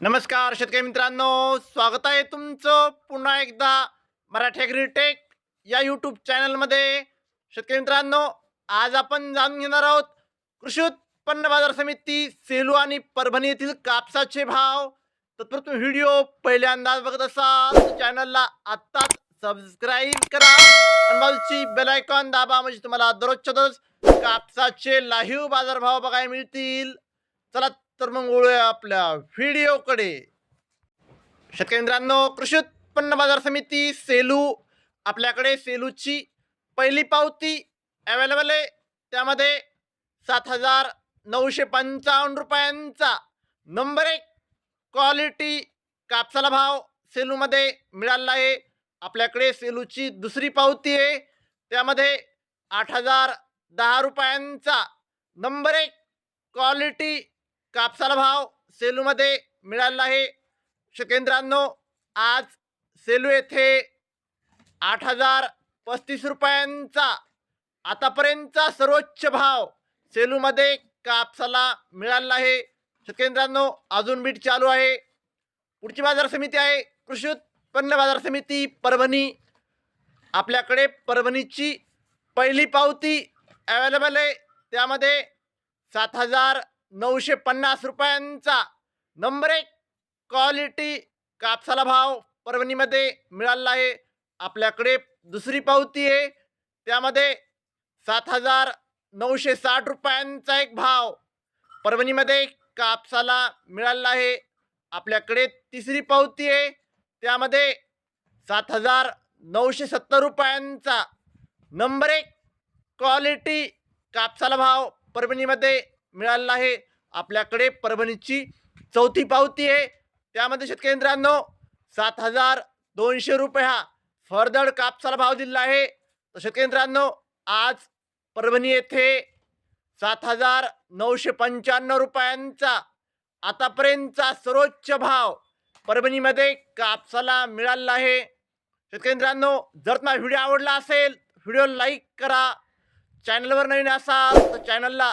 नमस्कार शेतकरी मित्रांनो स्वागत आहे तुमचं पुन्हा एकदा मराठी ॲग्रीटेक या यूट्यूब चॅनलमध्ये शेतकरी मित्रांनो आज आपण जाणून घेणार आहोत कृषी उत्पन्न बाजार समिती सेलू आणि परभणी येथील कापसाचे भाव. तत्पर तुम्ही व्हिडिओ पहिल्यांदाच बघत असाल चॅनलला आत्ताच सबस्क्राईब करा आणि बाजूची बेलायकॉन दाबा म्हणजे तुम्हाला दररोजच्या दररोज कापसाचे लाईव्ह बाजारभाव बघायला मिळतील. चला तर मग वळूया आपल्या व्हिडिओकडे. शेतकरी मित्रांनो कृषी उत्पन्न बाजार समिती सेलू. आपल्याकडे सेलूची पहिली पावती अवेलेबल आहे. त्यामध्ये सात हजार नऊशे पंचावन्न रुपयांचा नंबर एक क्वालिटी कापसाला भाव सेलूमध्ये मिळाला आहे. आपल्याकडे सेलूची दुसरी पावती आहे. त्यामध्ये आठ हजार दहा रुपयांचा नंबर एक क्वालिटी कापसाला भाव सेलूमध्ये मिळाला आहे. शकेंद्रांनो आज सेलू येथे आठ हजार पस्तीस रुपयांचा आतापर्यंतचा सर्वोच्च भाव सेलूमध्ये कापसाला मिळाला आहे. शेतकऱ्यांनो अजून बीट चालू आहे. पुढची बाजार समिती आहे. कृषी उत्पन्न बाजार समिती परभणी. आपल्याकडे परभणीची पहिली पावती अवेलेबल आहे. त्यामध्ये सात हजार नऊशे पन्नास रुपयांचा नंबर एक क्वालिटी कापसाला भाव परभणीमध्ये मिळाला आहे. आपल्याकडे दुसरी पावती आहे. त्यामध्ये सात हजार नऊशे साठ रुपयांचा एक भाव परभणीमध्ये कापसाला मिळाला आहे. आपल्याकडे तिसरी पावती आहे. त्यामध्ये सात हजार नऊशे सत्तर रुपयांचा नंबर एक क्वालिटी कापसाला भाव परभणीमध्ये मिळालेला आहे. आपल्याकडे परभणीची चौथी पावती आहे. त्यामध्ये शेतकेंद्रांनो सात हजार दोनशे रुपये हा फरदड कापसाला भाव दिला आहे. तर शेतकरी आज परभणी येथे सात हजार नऊशे पंच्याण्णव रुपयांचा आतापर्यंतचा सर्वोच्च भाव परभणीमध्ये कापसाला मिळाला आहे. शेतकेंद्रांनो जर तुम्हाला व्हिडिओ आवडला असेल व्हिडिओ लाईक करा. चॅनलवर नवीन असाल तर चॅनलला